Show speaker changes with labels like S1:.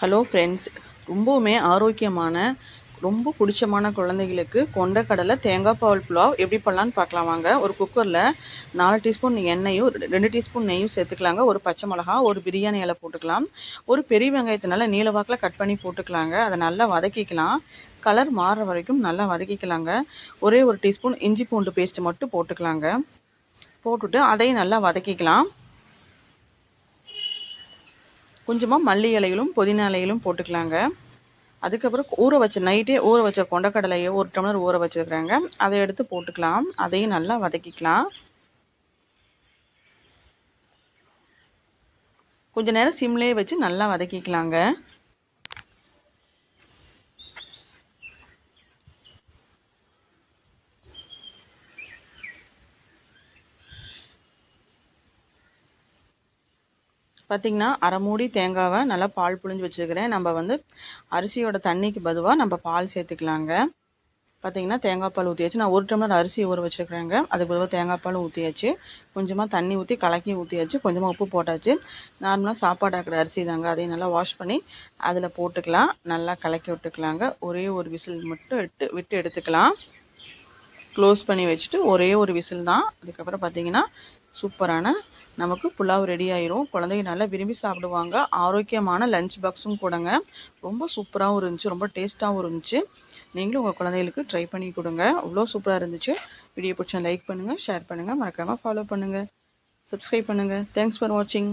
S1: Hello friends ரொம்பவுமே ஆரோக்கியமான ரொம்ப பிடிச்சமான குழந்தைகளுக்கு கொண்டக்கடலை தேங்காய் பால் புலாவ் எப்படி பண்ணலான்னு பார்க்கலாம் வாங்க. ஒரு குக்கரில் நாலு டீஸ்பூன் எண்ணெயும் ரெண்டு டீஸ்பூன் நெய்யும் சேர்த்துக்கலாங்க. ஒரு பச்சை மிளகா ஒரு பிரியாணி இலை போட்டுக்கலாம். ஒரு பெரிய வெங்காயத்தினால நீல வாக்கில் கட் பண்ணி போட்டுக்கலாங்க. அதை நல்லா வதக்கிக்கலாம். கலர் மாறுற வரைக்கும் நல்லா வதக்கிக்கலாங்க. ஒரே ஒரு டீஸ்பூன் இஞ்சி பூண்டு பேஸ்ட் மட்டும் போட்டுக்கலாங்க. போட்டுட்டு அதையும் நல்லா வதக்கிக்கலாம். கொஞ்சமாக மல்லி இலைகளும் புதினா இலைகளும் போட்டுக்கலாங்க. அதுக்கப்புறம் ஊற வச்ச நைட்டே ஊற வச்ச கொண்டக்கடலையை ஒரு டம்ளர் ஊற வச்சுருக்குறாங்க. அதை எடுத்து போட்டுக்கலாம். அதையும் நல்லா வதக்கிக்கலாம். கொஞ்சம் நேரம் சிம்லேயே வச்சு நல்லா வதக்கிக்கலாங்க. பார்த்திங்கன்னா அரை மூடி தேங்காவை நல்லா பால் புழிஞ்சு வச்சுருக்கிறேன். நம்ம வந்து அரிசியோட தண்ணிக்கு பதுவாக நம்ம பால் சேர்த்துக்கலாங்க. பார்த்திங்கன்னா தேங்காய் பால் ஊற்றியாச்சு நான் ஒரு டம்ளர் அரிசி ஊற வச்சுருக்கிறேங்க. அதுக்கு பதிலாக தேங்காய் பால் ஊற்றியாச்சு கொஞ்சமாக தண்ணி ஊற்றி கலக்கி ஊற்றியாச்சு கொஞ்சமாக உப்பு போட்டாச்சு. நார்மலாக சாப்பாடு ஆக்கிற அரிசி தாங்க. அதையும் நல்லா வாஷ் பண்ணி அதில் போட்டுக்கலாம். நல்லா கலக்கி விட்டுக்கலாங்க. ஒரே ஒரு விசில் மட்டும் எடுத்து விட்டு எடுத்துக்கலாம். க்ளோஸ் பண்ணி வச்சுட்டு ஒரே ஒரு விசில் தான். அதுக்கப்புறம் பார்த்திங்கன்னா சூப்பரான நமக்கு புலாவ் ரெடி ஆயிரும். குழந்தைங்க நல்லா விரும்பி சாப்பிடுவாங்க. ஆரோக்கியமான லஞ்ச் பாக்ஸும் கூடங்க. ரொம்ப சூப்பராகவும் இருந்துச்சு. ரொம்ப டேஸ்ட்டாகவும் இருந்துச்சு. நீங்களும் உங்கள் குழந்தைகளுக்கு ட்ரை பண்ணி கொடுங்க. அவ்வளோ சூப்பராக இருந்துச்சு. வீடியோ பிடிச்சா லைக் பண்ணுங்கள் ஷேர் பண்ணுங்கள் மறக்காமல் ஃபாலோ பண்ணுங்கள் சப்ஸ்கிரைப் பண்ணுங்கள் தேங்க்ஸ் ஃபார் வாட்சிங்